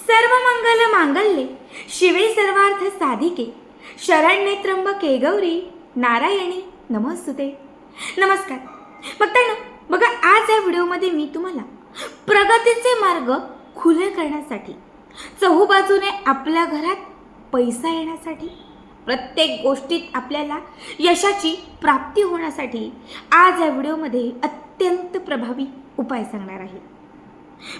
सर्व मंगल मांगल्ये. शिवे सर्वार्थ साधिके. शरण्ये त्र्यंबके गौरी नारायणी नमस्तुते. नमस्कार. बघताय बघा आज या व्हिडिओमध्ये मी तुम्हाला प्रगतीचे मार्ग खुले करण्यासाठी चहूबाजूने आपल्या घरात पैसा येण्यासाठी प्रत्येक गोष्टीत आपल्याला यशाची प्राप्ती होण्यासाठी आज या व्हिडिओमध्ये अत्यंत प्रभावी उपाय सांगणार आहे.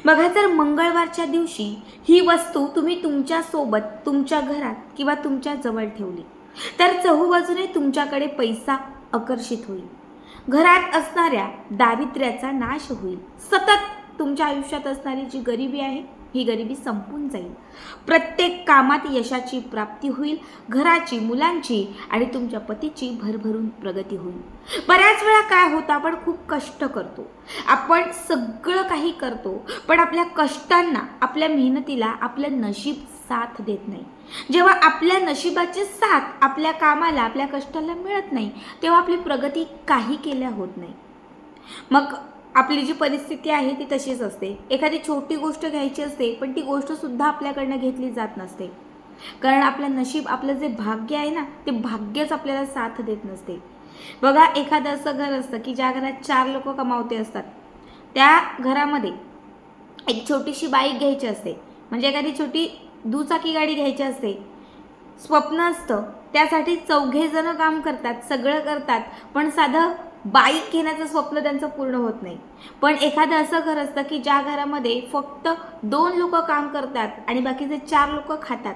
बघा जर मंगळवारच्या दिवशी ही वस्तू तुम्ही तुमच्यासोबत तुमच्या घरात किंवा तुमच्या जवळ ठेवली तर चहूबाजूने तुमच्याकडे पैसा आकर्षित होईल. घरात असणाऱ्या दारिद्र्याचा नाश होईल. सतत तुमच्या आयुष्यात असणारी जी गरिबी आहे ही गरिबी संपून जाईल. प्रत्येक कामात यशाची प्राप्ती होईल घराची मुलांची आणि तुमच्या पतीची भरभरून प्रगती होईल. बऱ्याच वेळा काय होतं आपण खूप कष्ट करतो. आपण सगळं काही करतो पण आपल्या कष्टांना आपल्या मेहनतीला आपलं नशीब साथ देत नाही. जेव्हा आपल्या नशिबाची साथ आपल्या कामाला आपल्या कष्टाला मिळत नाही तेव्हा आपली प्रगती काही केल्या होत नाही. मग आपली जी परिस्थिती आहे ती तशीच असते. एखादी छोटी गोष्ट घ्यायची असते पण ती गोष्टसुद्धा आपल्याकडनं घेतली जात नसते. कारण आपलं नशीब आपलं जे भाग्य आहे ना ते भाग्यच आपल्याला साथ देत नसते. बघा एखादं असं घर असतं की ज्या घरात चार लोक कमावते असतात. त्या घरामध्ये एक छोटीशी बाईक घ्यायची असते. म्हणजे एखादी छोटी दुचाकी गाडी घ्यायची असते. स्वप्न असतं त्यासाठी चौघेजणं काम करतात सगळं करतात पण साधं बाईक घेण्याचं स्वप्न त्यांचं पूर्ण होत नाही. पण एखादं असं घर असतं की ज्या घरामध्ये फक्त दोन लोक काम करतात आणि बाकीचे चार लोक खातात.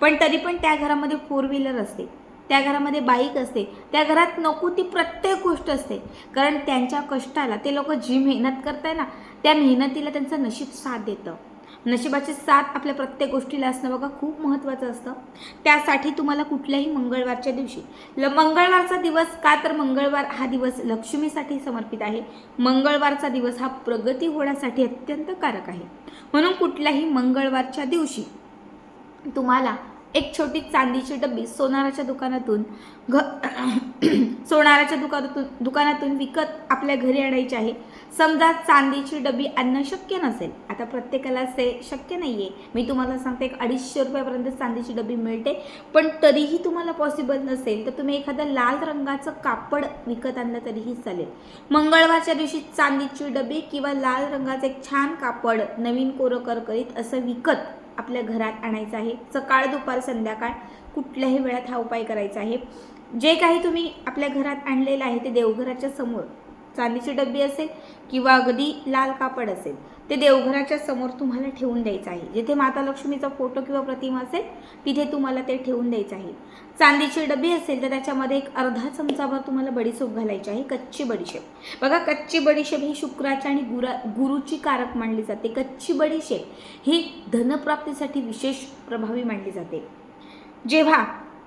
पण तरी पण त्या घरामध्ये फोर व्हीलर असते. त्या घरामध्ये बाईक असते. त्या घरात नको ती प्रत्येक गोष्ट असते. कारण त्यांच्या कष्टाला ते लोक जी मेहनत करताय ना त्या मेहनतीला त्यांचं नशीब साथ देतं. नशिबाचे साथ आपल्या प्रत्येक गोष्टीला असणं बघा खूप महत्त्वाचं असतं. त्यासाठी तुम्हाला कुठल्याही मंगळवारच्या दिवशी ल मंगळवारचा दिवस का तर मंगळवार हा दिवस लक्ष्मीसाठी समर्पित आहे. मंगळवारचा दिवस हा प्रगती होण्यासाठी अत्यंत कारक आहे. म्हणून कुठल्याही मंगळवारच्या दिवशी तुम्हाला एक छोटी चांदीची डब्बी सोनाराच्या दुकानातून घ सोनाराच्या दुकानातून दुकानातून विकत आपल्या घरी आणायची आहे. समजा चांदीची डबी आणणं शक्य नसेल. आता प्रत्येकाला ते शक्य नाही आहे मी तुम्हाला सांगते एक अडीचशे रुपयापर्यंत चांदीची डबी मिळते. पण तरीही तुम्हाला पॉसिबल नसेल तर तुम्ही एखादं लाल रंगाचं कापड विकत आणलं तरीही चालेल. मंगळवारच्या दिवशी चांदीची डबी किंवा लाल रंगाचं एक छान कापड नवीन कोरं करकरीत असं विकत आपल्या घरात आणायचं आहे. सकाळ दुपार संध्याकाळ कुठल्याही वेळात हा उपाय करायचा आहे. जे काही तुम्ही आपल्या घरात आणलेलं आहे ते देवघराच्या समोर चांदीची डब्बी असेल किंवा अगदी लाल कापड असेल ते देवघराच्या समोर तुम्हाला ठेवून द्यायचं आहे. जिथे माता लक्ष्मीचा फोटो किंवा प्रतिमा असेल तिथे तुम्हाला ते ठेवून द्यायचं आहे. चांदीची डबी असेल तर त्याच्यामध्ये एक अर्धा चमचाभर तुम्हाला बडीशेप घालायची आहे कच्ची बडीशेप. बघा कच्ची बडीशेप ही शुक्राच्या आणि गुरा गुरुची कारक मानली जाते. कच्ची बडीशेप ही धनप्राप्तीसाठी विशेष प्रभावी मानली जाते. जेव्हा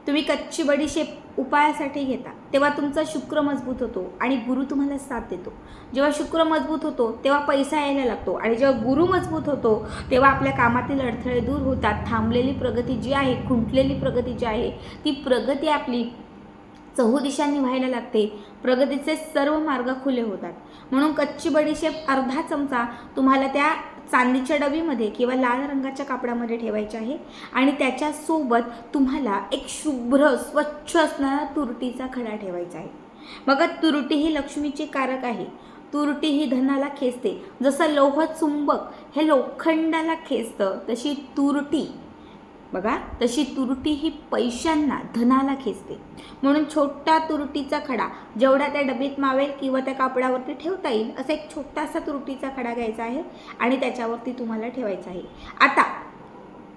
तुम्ही कच्ची बडीशेप उपायासाठी घेता तेव्हा तुमचा शुक्र मजबूत होतो आणि गुरु तुम्हाला साथ देतो. जेव्हा शुक्र मजबूत होतो तेव्हा पैसा यायला लागतो आणि जेव्हा गुरु मजबूत होतो तेव्हा आपल्या कामातील अडथळे दूर होतात. थांबलेली प्रगती जी आहे खुंटलेली प्रगती जी आहे ती प्रगती आपली चहू दिशांनी व्हायला लागते. प्रगतीचे सर्व मार्ग खुले होतात. म्हणून कच्ची बडीशेप अर्धा चमचा तुम्हाला त्या चांदीच्या डबीमध्ये किंवा लाल रंगाच्या कापडामध्ये ठेवायचे आहे. आणि त्याच्यासोबत तुम्हाला एक शुभ्र स्वच्छ असणारा तुरटीचा खडा ठेवायचा आहे. बघा तुरटी ही लक्ष्मीची कारक आहे. तुरटी ही धनाला खेचते. जसं लोह चुंबक हे लोखंडाला खेचतं तशी तुरटी बघा तशी तुरटी ही पैशांना धनाला खेचते. म्हणून छोटा तुरटीचा खडा जेवढा त्या डबीत मावेल किंवा त्या कापडावरती ठेवता येईल असा एक छोटासा तुरटीचा खडा घ्यायचा आहे आणि त्याच्यावरती तुम्हाला ठेवायचा आहे. आता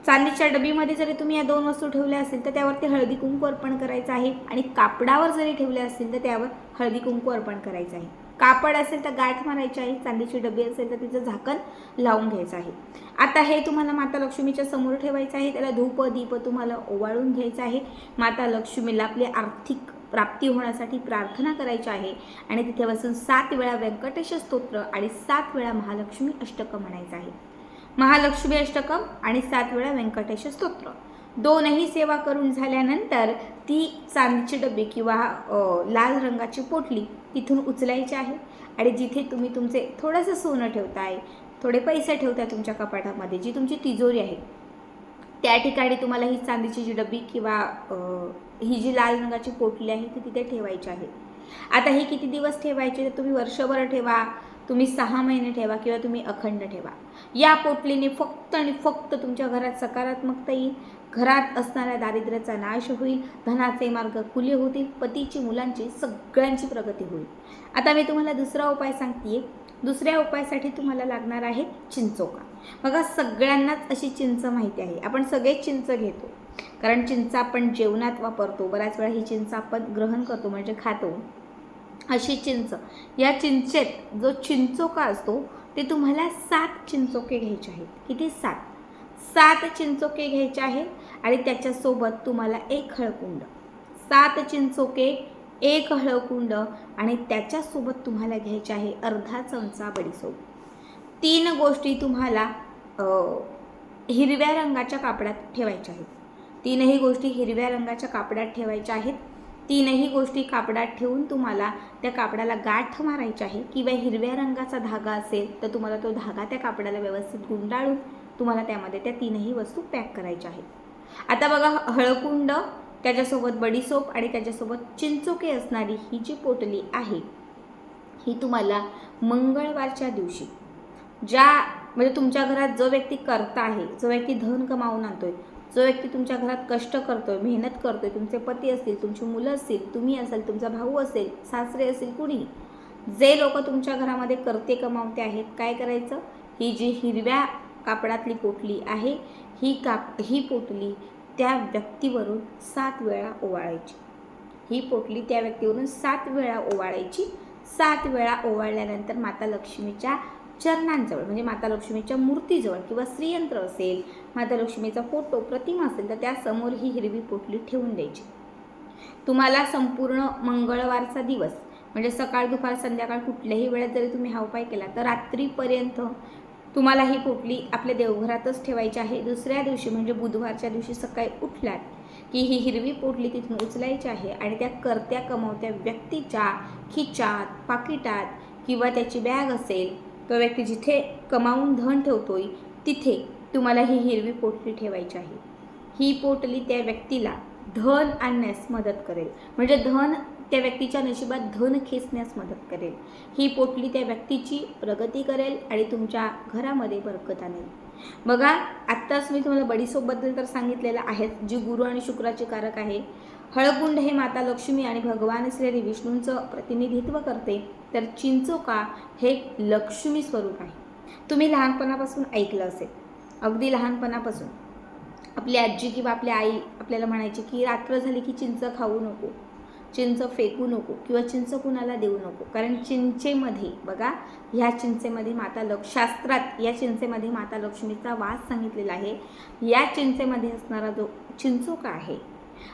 चांदीच्या डबीमध्ये जरी तुम्ही या दोन वस्तू ठेवल्या असतील तर त्यावरती हळदी कुंकू अर्पण करायचं आहे आणि कापडावर जरी ठेवले असतील तर त्यावर हळदी कुंकू अर्पण करायचं आहे. कापड असेल तर गाठ मारायची आहे चांदीची डबी असेल तर तिचं झाकण लावून घ्यायचं आहे. आता हे तुम्हाला माता लक्ष्मीच्या समोर ठेवायचं आहे त्याला धूप दीप तुम्हाला ओवाळून घ्यायचं आहे. माता लक्ष्मीला आपली आर्थिक प्राप्ती होण्यासाठी प्रार्थना करायची आहे. आणि तिथे बसून सात वेळा व्यंकटेश स्तोत्र आणि सात वेळा महालक्ष्मी अष्टकं म्हणायचं आहे. महालक्ष्मी अष्टकम आणि सात वेळा व्यंकटेश स्तोत्र. दोनही सेवा करून झाल्यानंतर ती चांदीची डबी किंवा लाल रंगाची पोटली तिथून उचलायची आहे. आणि जिथे तुम्ही तुमचे थोडंसं सोनं ठेवताय थोडे पैसे ठेवता तुमच्या कपाटामध्ये जी तुमची तिजोरी आहे त्या ठिकाणी तुम्हाला ही चांदीची जी डबी किंवा ही जी लाल रंगाची पोटली आहे ती तिथे ठेवायची आहे. आता हे किती दिवस ठेवायचे? तर तुम्ही वर्षभर ठेवा. तुम्ही सहा महिने ठेवा किंवा तुम्ही अखंड ठेवा. या पोटलीने फक्त आणि फक्त तुमच्या घरात सकारात्मकता येईल घरात असणाऱ्या दारिद्र्याचा नाश होईल धनाचे मार्ग खुले होतील पतीची मुलांची सगळ्यांची प्रगती होईल. आता मी तुम्हाला दुसरा उपाय सांगते दुसऱ्या उपायासाठी तुम्हाला लागणार आहे चिंचोका. बघा सगळ्यांनाच अशी चिंच माहिती आहे. आपण सगळेच चिंच घेतो. कारण चिंच आपण जेवणात वापरतो. बऱ्याच वेळा ही चिंच आपण ग्रहण करतो म्हणजे खातो. अशी चिंच. या चिंचेत जो चिंचोका असतो ते तुम्हाला सात चिंचोके घ्यायचे आहेत. किती? सात. सात चिंचोके घ्यायचे आहेत आणि त्याच्यासोबत तुम्हाला एक हळकुंड. सात चिंचोके एक हळकुंड आणि त्याच्यासोबत तुम्हाला घ्यायचे आहे अर्धा चमचा बडीसोप. तीन गोष्टी तुम्हाला हिरव्या रंगाच्या कापडात ठेवायच्या आहेत. तीनही गोष्टी हिरव्या रंगाच्या कापडात ठेवायच्या आहेत. तीनही गोष्टी कापडात ठेवून तुम्हाला त्या कापडाला गाठ मारायची आहे किंवा हिरव्या रंगाचा धागा असेल तर तुम्हाला तो धागा त्या कापडाला व्यवस्थित गुंडाळून तुम्हाला त्यामध्ये त्या तीनही वस्तू पॅक करायच्या आहेत. आता बघा हळकुंड त्याच्यासोबत बडीसोप आणि त्याच्यासोबत चिंचोके असणारी ही जी पोटली आहे ही तुम्हाला मंगळवारच्या दिवशी ज्या म्हणजे तुमच्या घरात जो व्यक्ती करता आहे जो व्यक्ती धन कमावून आणतोय जो व्यक्ती तुमच्या घरात कष्ट करतोय मेहनत करतोय तुमचे पती असतील तुमची मुलं असतील तुम्ही असाल तुमचा भाऊ असेल सासरे असेल कुणी? जे लोक तुमच्या घरामध्ये करते कमावते आहेत काय करायचं? ही जी हिरव्या कापडातली पोटली आहे ही काप ही पोटली त्या व्यक्तीवरून सात वेळा ओवाळायची. ही पोटली त्या व्यक्तीवरून सात वेळा ओवाळायची. सात वेळा ओवाळल्यानंतर माता लक्ष्मीच्या चरणांजवळ म्हणजे माता लक्ष्मीच्या मूर्तीजवळ किंवा श्रीयंत्र असेल माता लक्ष्मीचा फोटो प्रतिमा असेल तर त्यासमोर ही हिरवी पोटली ठेवून द्यायची. तुम्हाला संपूर्ण मंगळवारचा दिवस म्हणजे सकाळ दुपार संध्याकाळ कुठल्याही वेळेत जरी तुम्ही हा उपाय केला तर रात्रीपर्यंत तुम्हाला ही पोटली आपल्या देवघरातच ठेवायची आहे. दुसऱ्या दिवशी म्हणजे बुधवारच्या दिवशी सकाळी उठलात की ही हिरवी पोटली तिथून उचलायची आहे आणि त्या करत्या कमवत्या व्यक्तीच्या खिचात पाकिटात किंवा त्याची बॅग असेल तो व्यक्ती जिथे कमावून धन ठेवतोय तिथे तुम्हाला ही हिरवी पोटली ठेवायची आहे. ही पोटली त्या व्यक्तीला धन आणण्यास मदत करेल. म्हणजे धन त्या व्यक्तीच्या नशिबात धन खेचण्यास मदत करेल. ही पोटली त्या व्यक्तीची प्रगती करेल आणि तुमच्या घरामध्ये बरकत आणेल. बघा आत्ताच मी तुम्हाला बडीसोबद्दल तर सांगितलेलं आहेच जी गुरु आणि शुक्राचे कारक आहे. हळकुंड हे माता लक्ष्मी आणि भगवान श्री विष्णूंचं प्रतिनिधित्व करते. तर चिंचोका हे लक्ष्मी स्वरूप आहे. तुम्ही लहानपणापासून ऐकलं असेल. अगदी लहानपणापासून. आपली आजी किंवा आपली आई आपल्याला म्हणायची की रात्र झाली की चिंच खाऊ नको चिंच फेकू नको किंवा चिंच कुणाला देऊ नको. कारण चिंचेमध्ये बघा ह्या चिंचेमध्ये माता लक्ष शास्त्रात या चिंचेमध्ये माता लक्ष्मीचा वास सांगितलेला आहे. या चिंचेमध्ये असणारा जो चिंचोका आहे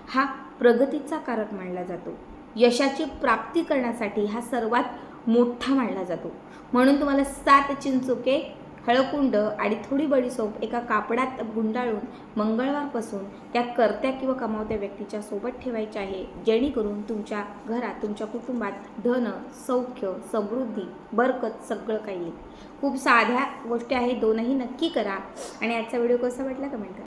हा प्रगतीचा कारक मानला जातो. यशाची प्राप्ती करण्यासाठी हा सर्वात मोठा मानला जातो. म्हणून तुम्हाला सात चिंचोके हळकुंड आणि थोडी बडीसोप एका कापडात गुंडाळून मंगळवारपासून त्या करत्या किंवा कमावत्या व्यक्तीच्या सोबत ठेवायचे आहे. जेणेकरून तुमच्या घरात तुमच्या कुटुंबात धन सौख्य समृद्धी बरकत सगळं काही येईल. खूप साध्या गोष्टी आहेत दोनही नक्की करा. आणि आजचा व्हिडिओ कसा वाटला कमेंट करा.